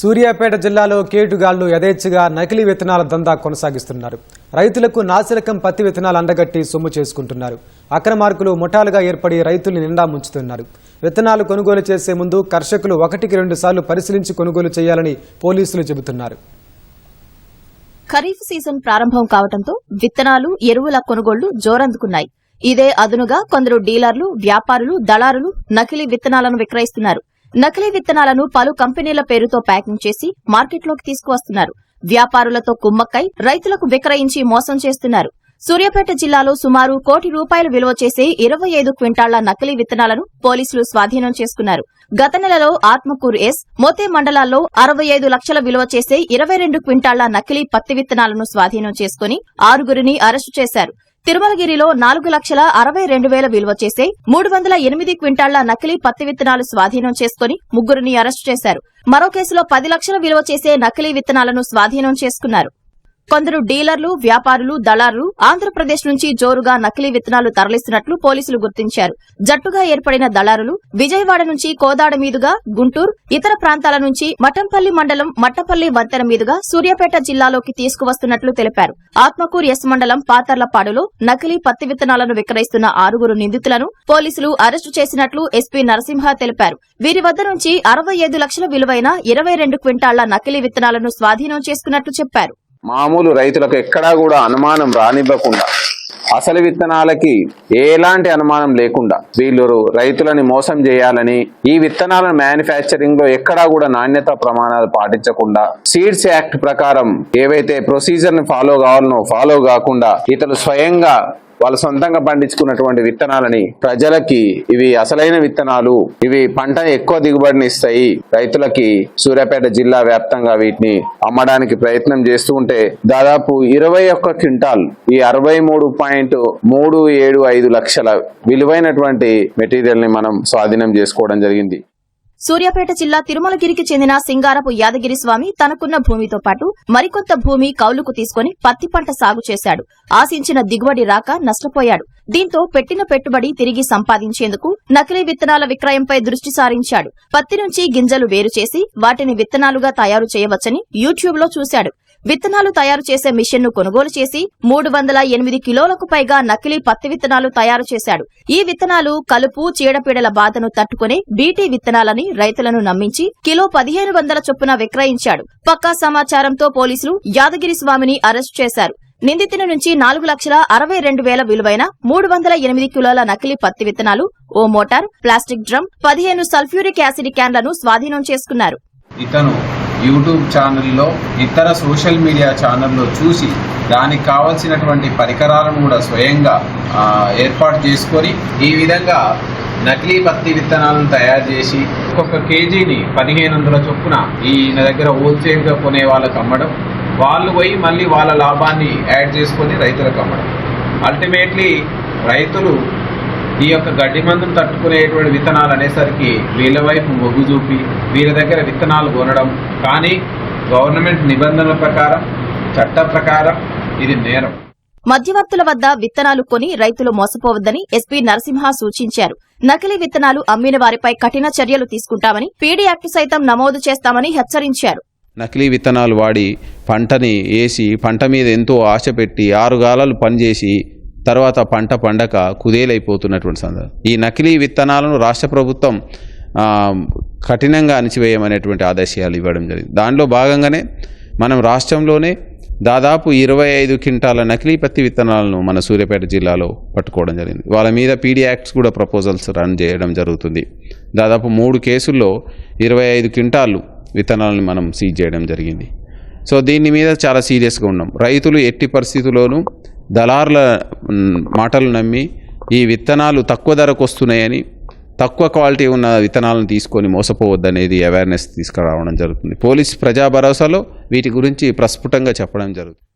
సూర్యాపేట జిల్లాలో కేటుగాళ్ళు యథేచ్ఛగా నకిలీ విత్తనాల దందా కొనసాగిస్తున్నారు. రైతులకు నాసిరకం పత్తి విత్తనాలు అండగట్టి సొమ్ము చేసుకుంటున్నారు. అక్రమార్కులు ముఠాలుగా ఏర్పడి రైతుల్ని నిండా ముంచుతున్నారు. విత్తనాలు కొనుగోలు చేసే ముందు కర్షకులు ఒకటికి రెండు సార్లు పరిశీలించి కొనుగోలు చేయాలని పోలీసులు చెబుతున్నారు. ఖరీఫ్ సీజన్ ప్రారంభం కావడంతో విత్తనాలు ఎరువుల కొనుగోళ్ళు జోరందుకున్నాయి. ఇదే అదునుగా కొందరు డీలర్లు వ్యాపారులు దళారులు నకిలీ విత్తనాలను విక్రయిస్తున్నారు. నకిలీ విత్తనాలను పలు కంపెనీల పేరుతో ప్యాకింగ్ చేసి మార్కెట్లోకి తీసుకువస్తున్నారు. వ్యాపారులతో కుమ్మక్కై రైతులకు విక్రయించి మోసం చేస్తున్నారు. సూర్యాపేట జిల్లాలో సుమారు కోటి రూపాయలు విలువ చేసే ఇరవై ఐదు క్వింటాళ్ళ నకిలీ విత్తనాలను పోలీసులు స్వాధీనం చేసుకున్నారు. గత నెలలో ఆత్మకూరు ఎస్ మోతే మండలాల్లో అరవై ఐదు లక్షల విలువ చేసే ఇరవై రెండు క్వింటాళ్ళ నకిలీ పత్తి విత్తనాలను స్వాధీనం చేసుకుని ఆరుగురిని అరెస్టు చేశారు. తిరుమలగిరిలో నాలుగు లక్షల అరవై రెండు వేల విలువ చేసే మూడు వందల ఎనిమిది క్వింటాళ్ళ నకిలీ పత్తి విత్తనాలు స్వాధీనం చేసుకుని ముగ్గురిని అరెస్టు చేశారు. మరో కేసులో పది లక్షల విలువ చేసే నకిలీ విత్తనాలను స్వాధీనం చేసుకున్నారు. కొందరు డీలర్లు వ్యాపారులు దళారులు ఆంధ్రప్రదేశ్ నుంచి జోరుగా నకిలీ విత్తనాలు తరలిస్తున్నట్లు పోలీసులు గుర్తించారు. జట్టుగా ఏర్పడిన దళారులు విజయవాడ నుంచి కోదాడ మీదుగా గుంటూరు ఇతర ప్రాంతాల నుంచి మఠంపల్లి మండలం మట్టపల్లి వంతెన మీదుగా సూర్యాపేట జిల్లాలోకి తీసుకువస్తున్నట్లు తెలిపారు. ఆత్మకూరు ఎస్ మండలం పాతర్లపాడులో నకిలీ పత్తి విత్తనాలను విక్రయిస్తున్న ఆరుగురు నిందితులను పోలీసులు అరెస్టు చేసినట్లు ఎస్పీ నరసింహ తెలిపారు. వీరి వద్ద నుంచి అరవై ఐదు లక్షల విలువైన ఇరవై రెండు క్వింటాళ్ళ నకిలీ విత్తనాలను స్వాధీనం చేసుకున్నట్లు చెప్పారు. మామూలు రైతులకు ఎక్కడా కూడా అనుమానం రానివ్వకుండా అసలు విత్తనాలకి ఎలాంటి అనుమానం లేకుండా వీళ్ళు రైతులని మోసం చేయాలని ఈ విత్తనాలను మ్యానుఫ్యాక్చరింగ్లో ఎక్కడా కూడా నాణ్యత ప్రమాణాలు పాటించకుండా సీడ్స్ యాక్ట్ ప్రకారం ఏవైతే ప్రొసీజర్ని ఫాలో కావాలనో ఫాలో కాకుండా ఇతను స్వయంగా వాళ్ళు సొంతంగా పండించుకున్నటువంటి విత్తనాలని ప్రజలకి ఇవి అసలైన విత్తనాలు. ఇవి పంట ఎక్కువ దిగుబడిని ఇస్తాయి. రైతులకి సూర్యాపేట జిల్లా వ్యాప్తంగా వీటిని అమ్మడానికి ప్రయత్నం చేస్తూ ఉంటే దాదాపు ఇరవై ఒక్క క్వింటాల్ ఈ అరవై మూడు పాయింట్ మూడు ఏడు ఐదు లక్షల విలువైనటువంటి మెటీరియల్ని మనం స్వాధీనం చేసుకోవడం జరిగింది. సూర్యాపేట జిల్లా తిరుమలగిరికి చెందిన సింగారపు యాదగిరి స్వామి తనకున్న భూమితో పాటు మరికొంత భూమి కౌలుకు తీసుకుని పత్తి పంట సాగు చేశాడు. ఆశించిన దిగుబడి రాక నష్టపోయాడు. దీంతో పెట్టిన పెట్టుబడి తిరిగి సంపాదించేందుకు నకిలీ విత్తనాల విక్రయంపై దృష్టి సారించాడు. పత్తి నుంచి గింజలు వేరు చేసి వాటిని విత్తనాలుగా తయారు చేయవచ్చని యూట్యూబ్లో చూశాడు. విత్తనాలు తయారు చేసే మిషన్ను కొనుగోలు చేసి మూడు వందల ఎనిమిది కిలోలకు పైగా నకిలీ పత్తి విత్తనాలు తయారు చేశాడు. ఈ విత్తనాలు కలుపు చీడపీడల బాధను తట్టుకునే బీటీ విత్తనాలని రైతులను నమ్మించి కిలో పదిహేను వందల చొప్పున విక్రయించాడు. పక్కా సమాచారంతో పోలీసులు యాదగిరి స్వామిని అరెస్టు చేశారు. నిందితుని నుంచి నాలుగు లక్షల అరవై రెండు వేల విలువైన మూడు వందల ఎనిమిది కిలోల నకిలీ పత్తి విత్తనాలు ఓ మోటార్ ప్లాస్టిక్ డ్రమ్ పదిహేను సల్ఫ్యూరిక్ యాసిడ్ క్యాన్లను స్వాధీనం చేసుకున్నారు. ఇతను యూట్యూబ్ ఛానల్లో ఇతర సోషల్ మీడియా ఛానల్లో చూసి దానికి కావలసినటువంటి పరికరాలను కూడా స్వయంగా ఏర్పాటు చేసుకొని ఈ విధంగా నకిలీ పత్తి విత్తనాలను తయారు చేసి ఒక్కొక్క కేజీని పదిహేను వందల చొప్పున ఈయన దగ్గర హోల్సేల్గా కొనే వాళ్ళకి అమ్మడం వాళ్ళు పోయి మళ్ళీ వాళ్ళ లాభాన్ని యాడ్ చేసుకొని రైతులకు అమ్మడం. అల్టిమేట్లీ రైతులు ఈ యొక్క గడ్డి మందును తట్టుకునేటువంటి విత్తనాలు అనేసరికి వీళ్ళ వైపు మొగ్గు చూపి వీళ్ళ దగ్గర విత్తనాలు కొనడం. కానీ గవర్నమెంట్ నిబంధనల ప్రకారం చట్ట ప్రకారం ఇది నేరం. మధ్యవర్తుల వద్ద విత్తనాలు కొని రైతులు మోసపోవద్దని ఎస్పీ నరసింహ సూచించారు. నకిలీ విత్తనాలు అమ్మిన వారిపై కఠిన చర్యలు తీసుకుంటామని పీడీ యాక్ట్ సైతం నమోదు చేస్తామని హెచ్చరించారు. నకిలీ విత్తనాలు వాడి పంటని వేసి పంట మీద ఎంతో ఆశ పెట్టి ఆరు గాలాలు పనిచేసి తర్వాత పంట పండక కుదేలైపోతున్నటువంటి సందర్భం. ఈ నకిలీ విత్తనాలను రాష్ట్ర ప్రభుత్వం కఠినంగా అణిచివేయమనేటువంటి ఆదేశాలు ఇవ్వడం జరిగింది. దానిలో భాగంగానే మనం రాష్ట్రంలోనే దాదాపు ఇరవై ఐదు క్వింటాల నకిలీ పత్తి విత్తనాలను మన సూర్యాపేట జిల్లాలో పట్టుకోవడం జరిగింది. వాళ్ళ మీద పీడీ యాక్ట్స్ కూడా ప్రపోజల్స్ రన్ చేయడం జరుగుతుంది. దాదాపు మూడు కేసుల్లో ఇరవై ఐదు క్వింటాలు విత్తనాలను మనం సీజ్ చేయడం జరిగింది. సో దీని మీద చాలా సీరియస్గా ఉన్నాం. రైతులు ఎట్టి పరిస్థితుల్లోనూ దళారుల మాటలు నమ్మి ఈ విత్తనాలు తక్కువ ధరకు వస్తున్నాయని తక్కువ క్వాలిటీ ఉన్న విత్తనాలను తీసుకొని మోసపోవద్దనేది అవేర్నెస్ తీసుకురావడం జరుగుతుంది. పోలీస్ ప్రజా భరోసాలో వీటి గురించి ప్రస్ఫుటంగా చెప్పడం జరుగుతుంది.